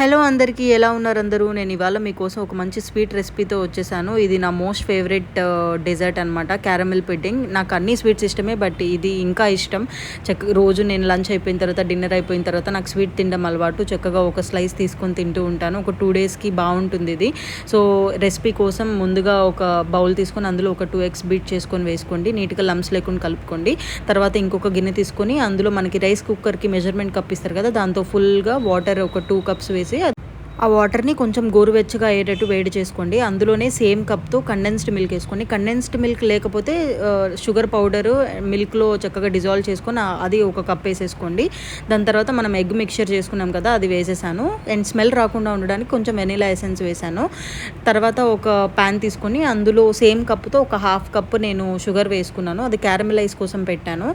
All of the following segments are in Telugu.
హలో అందరికీ ఎలా ఉన్నారు అందరూ? నేను ఇవాళ మీకోసం ఒక మంచి స్వీట్ రెసిపీతో వచ్చేసాను. ఇది నా మోస్ట్ ఫేవరెట్ డెజర్ట్ అనమాట క్యారమిల్ పుడ్డింగ్. నాకు అన్ని స్వీట్స్ ఇష్టమే బట్ ఇది ఇంకా ఇష్టం. చక్క రోజు నేను లంచ్ అయిపోయిన తర్వాత డిన్నర్ అయిపోయిన తర్వాత నాకు స్వీట్ తినడం అలవాటు. చక్కగా ఒక స్లైస్ తీసుకొని తింటూ ఉంటాను. ఒక టూ డేస్కి బాగుంటుంది ఇది. సో రెసిపీ కోసం ముందుగా ఒక బౌల్ తీసుకొని అందులో ఒక టూ ఎగ్స్ బీట్ చేసుకొని వేసుకోండి. నీట్గా లమ్స్ లేకుండా కలుపుకోండి. తర్వాత ఇంకొక గిన్నె తీసుకొని అందులో మనకి రైస్ కుక్కర్కి మెజర్మెంట్ కప్ ఇస్తారు కదా దాంతో ఫుల్గా వాటర్ ఒక టూ కప్స్ వేసి See plaisir. ఆ వాటర్ని కొంచెం గోరువెచ్చగా అయ్యేటట్టు వేడి చేసుకోండి. అందులోనే సేమ్ కప్తో కండెన్స్డ్ మిల్క్ వేసుకోండి. కండెన్స్డ్ మిల్క్ లేకపోతే షుగర్ పౌడరు మిల్క్లో చక్కగా డిజాల్వ్ చేసుకొని అది ఒక కప్ వేసేసుకోండి. దాని తర్వాత మనం ఎగ్ మిక్చర్ చేసుకున్నాం కదా అది వేసేసాను. అండ్ స్మెల్ రాకుండా ఉండడానికి కొంచెం వెనీలా ఎసెన్స్ వేసాను. తర్వాత ఒక ప్యాన్ తీసుకొని అందులో సేమ్ కప్తో ఒక హాఫ్ కప్ నేను షుగర్ వేసుకున్నాను. అది క్యారమిలైజ్ కోసం పెట్టాను.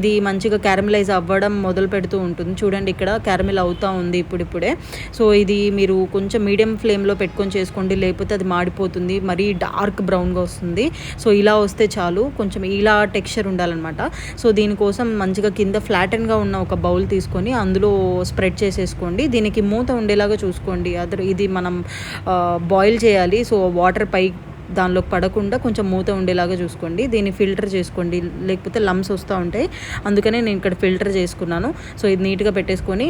ఇది మంచిగా క్యారమిలైజ్ అవ్వడం మొదలు పెడుతూ ఉంటుంది. చూడండి ఇక్కడ క్యారమిల్ అవుతూ ఉంది ఇప్పుడిప్పుడే. సో ఇది మీరు కొంచెం మీడియం ఫ్లేమ్లో పెట్టుకొని చేసుకోండి లేకపోతే అది మాడిపోతుంది మరీ డార్క్ బ్రౌన్గా వస్తుంది. సో ఇలా వస్తే చాలు. కొంచెం ఇలా టెక్స్చర్ ఉండాలన్నమాట. సో దీనికోసం మంచిగా కింద ఫ్లాటన్గా ఉన్న ఒక బౌల్ తీసుకొని అందులో స్ప్రెడ్ చేసేసుకోండి. దీనికి మూత ఉండేలాగా చూసుకోండి. అదర్ ఇది మనం బాయిల్ చేయాలి. సో వాటర్ పై దానిలో పడకుండా కొంచెం మూత ఉండేలాగా చూసుకోండి. దీన్ని ఫిల్టర్ చేసుకోండి. లేకపోతే లమ్స్ వస్తూ ఉంటాయి. అందుకనే నేను ఇక్కడ ఫిల్టర్ చేసుకున్నాను. సో ఇది నీట్గా పెట్టేసుకొని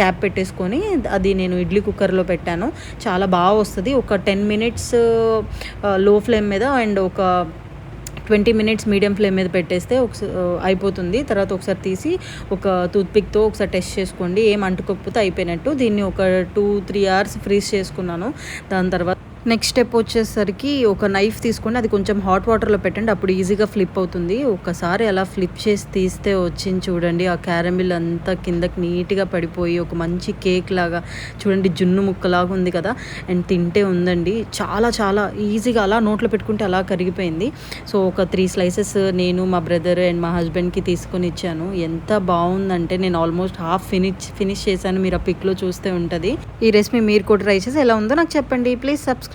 క్యాప్ పెట్టేసుకొని అది నేను ఇడ్లీ కుక్కర్లో పెట్టాను. చాలా బాగా వస్తుంది. ఒక టెన్ మినిట్స్లో ఫ్లేమ్ మీద అండ్ ఒక ట్వంటీ మినిట్స్ మీడియం ఫ్లేమ్ మీద పెట్టేస్తే ఒకసారి అయిపోతుంది. తర్వాత ఒకసారి తీసి ఒక టూత్పిక్తో ఒకసారి టెస్ట్ చేసుకోండి. ఏం అంటుకోకపోతే అయిపోయినట్టు. దీన్ని ఒక టూ త్రీ అవర్స్ ఫ్రీజ్ చేసుకున్నాను. దాని తర్వాత నెక్స్ట్ స్టెప్ వచ్చేసరికి ఒక నైఫ్ తీసుకొని అది కొంచెం హాట్ వాటర్లో పెట్టండి అప్పుడు ఈజీగా ఫ్లిప్ అవుతుంది. ఒకసారి అలా ఫ్లిప్ చేసి తీస్తే వచ్చింది చూడండి ఆ క్యారమిల్ అంతా కిందకి నీట్గా పడిపోయి ఒక మంచి కేక్ లాగా చూడండి జున్ను ముక్కలాగా ఉంది కదా అండ్ తింటే ఉందండి. చాలా చాలా ఈజీగా అలా నోట్లో పెట్టుకుంటే అలా కరిగిపోయింది. సో ఒక త్రీ స్లైసెస్ నేను మా బ్రదర్ అండ్ మా హస్బెండ్కి తీసుకొని ఇచ్చాను. ఎంత బాగుందంటే నేను ఆల్మోస్ట్ హాఫ్ ఫినిష్ ఫినిష్ చేశాను. మీరు ఆ పిక్లో చూస్తే ఉంటుంది. ఈ రెసిపీ మీరు కూడా ట్రై చేసి ఎలా ఉందో నాకు చెప్పండి. Please subscribe